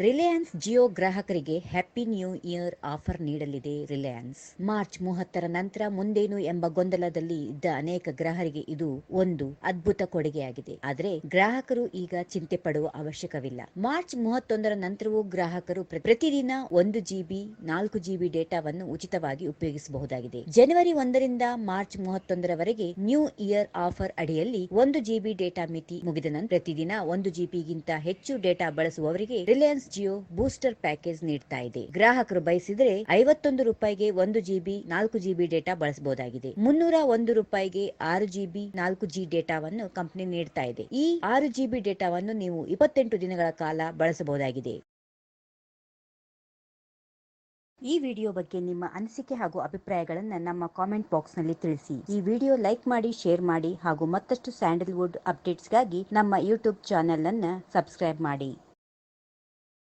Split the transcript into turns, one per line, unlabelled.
ರಿಲಯನ್ಸ್ ಜಿಯೋ ಗ್ರಾಹಕರಿಗೆ happy new year offer ನೀಡಲಿದೆ Reliance. March ಮೂವತ್ತರ ನಂತರ ಮುಂದೇನು ಎಂಬ ಗೊಂದಲದಲ್ಲಿ ಇದ್ದ ಅನೇಕ ಗ್ರಾಹಕರಿಗೆ ಇದು ಒಂದು ಅದ್ಭುತ ಕೊಡುಗೆಯಾಗಿದೆ. ಆದರೆ ಗ್ರಾಹಕರು ಈಗ ಚಿಂತೆ ಪಡುವ ಅವಶ್ಯಕವಿಲ್ಲ. ಮಾರ್ಚ್ ಮೂವತ್ತೊಂದರ ನಂತರವೂ ಗ್ರಾಹಕರು ಪ್ರ- ಪ್ರತಿದಿನ ಒಂದು ಜಿಬಿ ನಾಲ್ಕು ಜಿಬಿ ಡೇಟಾವನ್ನು ಉಚಿತವಾಗಿ ಉಪಯೋಗಿಸಬಹುದಾಗಿದೆ. ಜನವರಿ ಒಂದರಿಂದ ಮಾರ್ಚ್ ಮೂವತ್ತೊಂದರವರೆಗೆ ನ್ಯೂ ಇಯರ್ ಆಫರ್ ಅಡಿಯಲ್ಲಿ ಒಂದು ಜಿಬಿ ಡೇಟಾ ಮಿತಿ ಮುಗಿದ ನಂತರ ಪ್ರತಿದಿನ ಒಂದು ಜಿಬಿಗಿಂತ ಹೆಚ್ಚು ಡೇಟಾ ಬಳಸುವವರಿಗೆ ರಿಲಯನ್ಸ್ ಜಿಯೋ ಬೂಸ್ಟರ್ ಪ್ಯಾಕೇಜ್ ನೀಡ್ತಾ ಇದೆ. ಗ್ರಾಹಕರು ಬಯಸಿದರೆ ಐವತ್ತೊಂದು ರೂಪಾಯಿಗೆ ಒಂದು ಜಿಬಿ ನಾಲ್ಕು ಜಿಬಿ ಡೇಟಾ ಬಳಸಬಹುದಾಗಿದೆ. ಮುನ್ನೂರ ಒಂದು ರೂಪಾಯಿಗೆ ಆರು ಜಿಬಿ ನಾಲ್ಕು ಜಿ ಡೇಟಾವನ್ನು ಕಂಪನಿ ನೀಡ್ತಾ ಇದೆ. ಈ ಆರು ಜಿಬಿ ಡೇಟಾವನ್ನು ನೀವು ಇಪ್ಪತ್ತೆಂಟು ದಿನಗಳ ಕಾಲ ಬಳಸಬಹುದಾಗಿದೆ. ಈ ವಿಡಿಯೋ ಬಗ್ಗೆ ನಿಮ್ಮ ಅನಿಸಿಕೆ ಹಾಗೂ ಅಭಿಪ್ರಾಯಗಳನ್ನು ನಮ್ಮ ಕಾಮೆಂಟ್ ಬಾಕ್ಸ್ನಲ್ಲಿ ತಿಳಿಸಿ. ಈ ವಿಡಿಯೋ ಲೈಕ್ ಮಾಡಿ ಶೇರ್ ಮಾಡಿ ಹಾಗೂ ಮತ್ತಷ್ಟು ಸ್ಯಾಂಡಲ್ವುಡ್ ಅಪ್ಡೇಟ್ಸ್ಗಾಗಿ ನಮ್ಮ ಯೂಟ್ಯೂಬ್ ಚಾನೆಲ್ ಅನ್ನು ಸಬ್ಸ್ಕ್ರೈಬ್ ಮಾಡಿ.